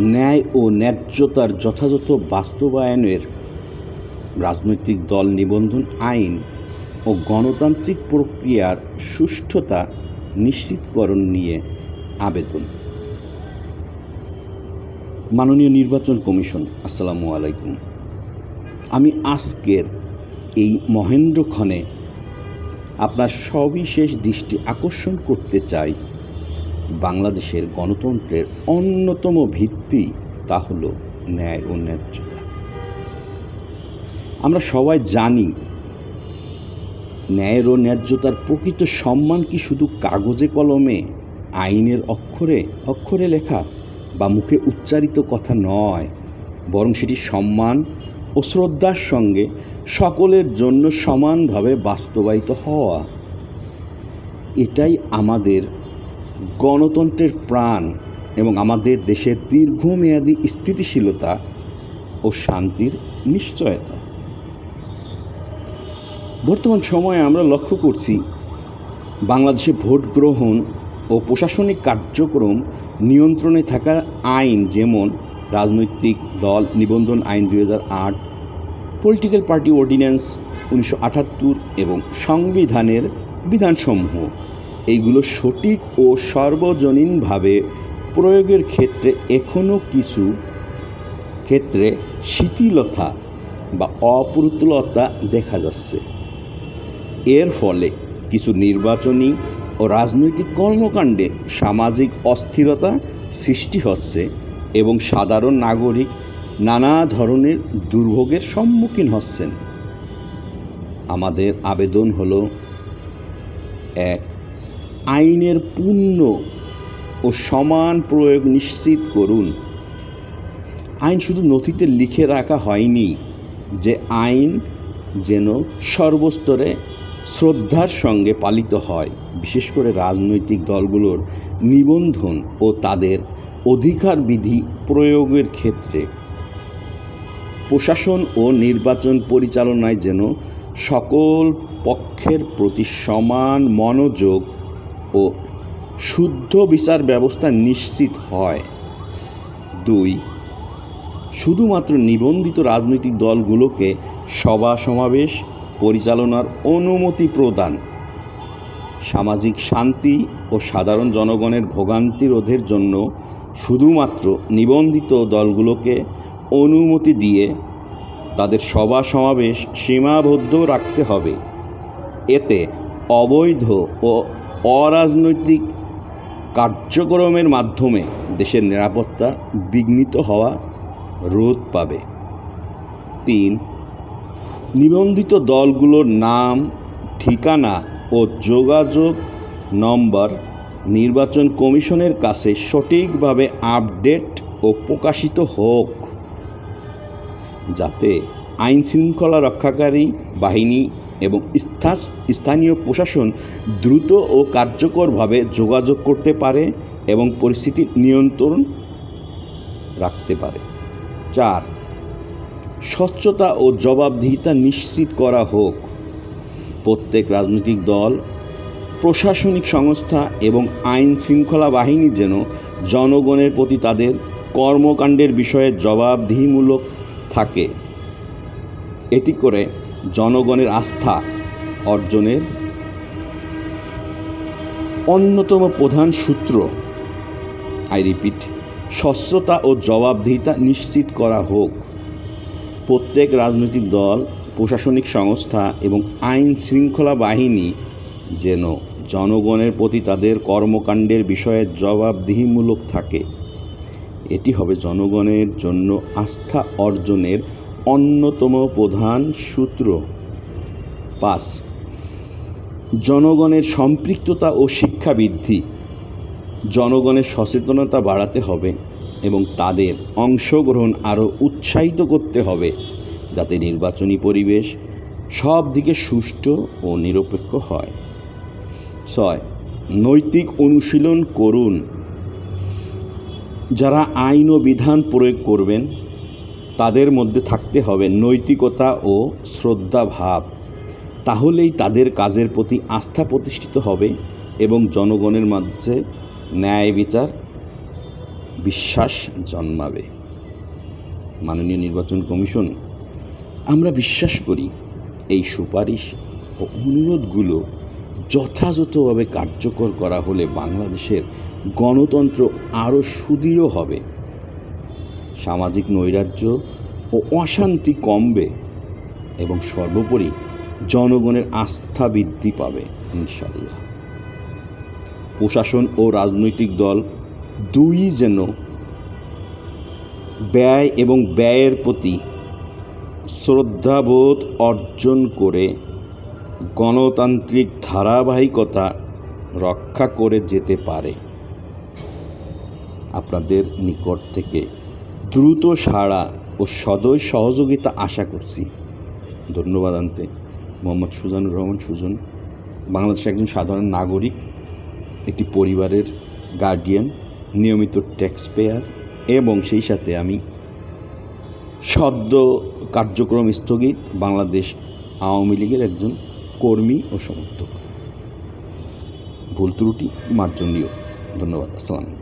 ন্যায় ও ন্যায্যতার যথাযথ বাস্তবায়নের রাজনৈতিক দল নিবন্ধন আইন ও গণতান্ত্রিক প্রক্রিয়ার সুষ্ঠুতা নিশ্চিতকরণ নিয়ে আবেদন। মাননীয় নির্বাচন কমিশন, আসসালামু আলাইকুম। আমি আজকের এই মহেন্দ্রক্ষণে আপনার সবিশেষ দৃষ্টি আকর্ষণ করতে চাই বাংলাদেশের গণতন্ত্রের অন্যতম ভিত্তি তা হল ন্যায় ও ন্যায্যতা। আমরা সবাই জানি ন্যায়ের ও ন্যায্যতার প্রকৃত সম্মান কি শুধু কাগজে কলমে, আইনের অক্ষরে অক্ষরে লেখা বা মুখে উচ্চারিত কথা নয়, বরং সেটি সম্মান ও শ্রদ্ধার সঙ্গে সকলের জন্য সমানভাবে বাস্তবায়িত হওয়া। এটাই আমাদের গণতন্ত্রের প্রাণ এবং আমাদের দেশের দীর্ঘমেয়াদী স্থিতিশীলতা ও শান্তির নিশ্চয়তা। বর্তমান সময়ে আমরা লক্ষ্য করছি, বাংলাদেশে ভোট গ্রহণ ও প্রশাসনিক কার্যক্রম নিয়ন্ত্রণে থাকা আইন যেমন রাজনৈতিক দল নিবন্ধন আইন দুই আট, পলিটিক্যাল পার্টি অর্ডিন্যান্স উনিশশো আটাত্তর এবং সংবিধানের বিধানসমূহ এইগুলো সঠিক ও সর্বজনীনভাবে প্রয়োগের ক্ষেত্রে এখনও কিছু ক্ষেত্রে শিথিলতা বা অপ্রতুলতা দেখা যাচ্ছে। এর ফলে কিছু নির্বাচনী ও রাজনৈতিক কর্মকাণ্ডে সামাজিক অস্থিরতা সৃষ্টি হচ্ছে এবং সাধারণ নাগরিক নানা ধরনের দুর্ভোগের সম্মুখীন হচ্ছেন। আমাদের আবেদন হলো, এক আইনের পূর্ণ ও সমান প্রয়োগ নিশ্চিত করুন। আইন শুধু নথিতে লিখে রাখা হয়নি যে আইন যেন সর্বস্তরে শ্রদ্ধার সঙ্গে পালিত হয়, বিশেষ করে রাজনৈতিক দলগুলোর নিবন্ধন ও তাদের অধিকার বিধি প্রয়োগের ক্ষেত্রে। প্রশাসন ও নির্বাচন পরিচালনায় যেন সকল পক্ষের প্রতি সমান মনোযোগ ও শুদ্ধ বিচার ব্যবস্থা নিশ্চিত হয়। দুই, শুধুমাত্র নিবন্ধিত রাজনৈতিক দলগুলোকে সভা সমাবেশ পরিচালনার অনুমতি প্রদান। সামাজিক শান্তি ও সাধারণ জনগণের ভোগান্তি রোধের জন্য শুধুমাত্র নিবন্ধিত দলগুলোকে অনুমতি দিয়ে তাদের সভা সমাবেশ সীমাবদ্ধ রাখতে হবে। এতে অবৈধ ও অরাজনৈতিক কার্যক্রমের মাধ্যমে দেশের নিরাপত্তা বিঘ্নিত হওয়া রোধ পাবে। তিন, নিবন্ধিত দলগুলোর নাম, ঠিকানা ও যোগাযোগ নম্বর নির্বাচন কমিশনের কাছে সঠিকভাবে আপডেট ও প্রকাশিত হোক, যাতে আইন শৃঙ্খলা রক্ষাকারী বাহিনী এবং স্থানীয় প্রশাসন দ্রুত ও কার্যকরভাবে যোগাযোগ করতে পারে এবং পরিস্থিতি নিয়ন্ত্রণ রাখতে পারে। চার, স্বচ্ছতা ও জবাবদিহিতা নিশ্চিত করা হোক। প্রত্যেক রাজনৈতিক দল, প্রশাসনিক সংস্থা এবং আইন শৃঙ্খলা বাহিনী যেন জনগণের প্রতি তাদের কর্মকাণ্ডের বিষয়ে জবাবদিহিমূলক থাকে। এটি করে জনগণের আস্থা অর্জনের অন্যতম প্রধান সূত্র। আই রিপিট স্বচ্ছতা ও জবাবদিহিতা নিশ্চিত করা হোক। প্রত্যেক রাজনৈতিক দল, প্রশাসনিক সংস্থা এবং আইন শৃঙ্খলা বাহিনী যেন জনগণের প্রতি তাদের কর্মকাণ্ডের বিষয়ে জবাবদিহিমূলক থাকে। এটি হবে জনগণের জন্য আস্থা অর্জনের অন্যতম প্রধান সূত্র। পাঁচ। জনগণের সম্পৃক্ততা ও শিক্ষা বৃদ্ধি। জনগণের সচেতনতা বাড়াতে হবে এবং তাদের অংশগ্রহণ আরও উৎসাহিত করতে হবে যাতে নির্বাচনী পরিবেশ সব দিকে সুষ্ঠু ও নিরপেক্ষ হয়। ছয়। নৈতিক অনুশীলন করুন। যারা আইন ও বিধান প্রয়োগ করবেন তাদের মধ্যে থাকতে হবে নৈতিকতা ও শ্রদ্ধা ভাব তাহলেই তাদের কাজের প্রতি আস্থা প্রতিষ্ঠিত হবে এবং জনগণের মাঝে ন্যায় বিচার বিশ্বাস জন্মাবে। মাননীয় নির্বাচন কমিশন, আমরা বিশ্বাস করি এই সুপারিশ ও অনুরোধগুলো যথাযথভাবে কার্যকর করা হলে বাংলাদেশের গণতন্ত্র আরও সুদৃঢ় হবে। সামাজিক নৈরাজ্য ও অশান্তি কমবে এবং সর্বোপরি জনগণের আস্থা বৃদ্ধি পাবে ইনশাল্লাহ প্রশাসন ও রাজনৈতিক দল দুই যেন ব্যয় এবং ব্যয়ের প্রতি শ্রদ্ধাবোধ অর্জন করে গণতান্ত্রিক ধারাবাহিকতা রক্ষা করে যেতে পারে। আপনাদের নিকট থেকে দ্রুত সাড়া ও সদয় সহযোগিতা আশা করছি। ধন্যবাদ আনতে। মোহাম্মদ সুজানুর রহমান সুজন বাংলাদেশের একজন সাধারণ নাগরিক, একটি পরিবারের গার্ডিয়ান নিয়মিত ট্যাক্স পেয়ার এবং সেই সাথে আমি সদ্য কার্যক্রম স্থগিত বাংলাদেশ আওয়ামী লীগের একজন কর্মী ও সমর্থক। ভুল ত্রুটি মার্জনীয়। ধন্যবাদ। আসসালাম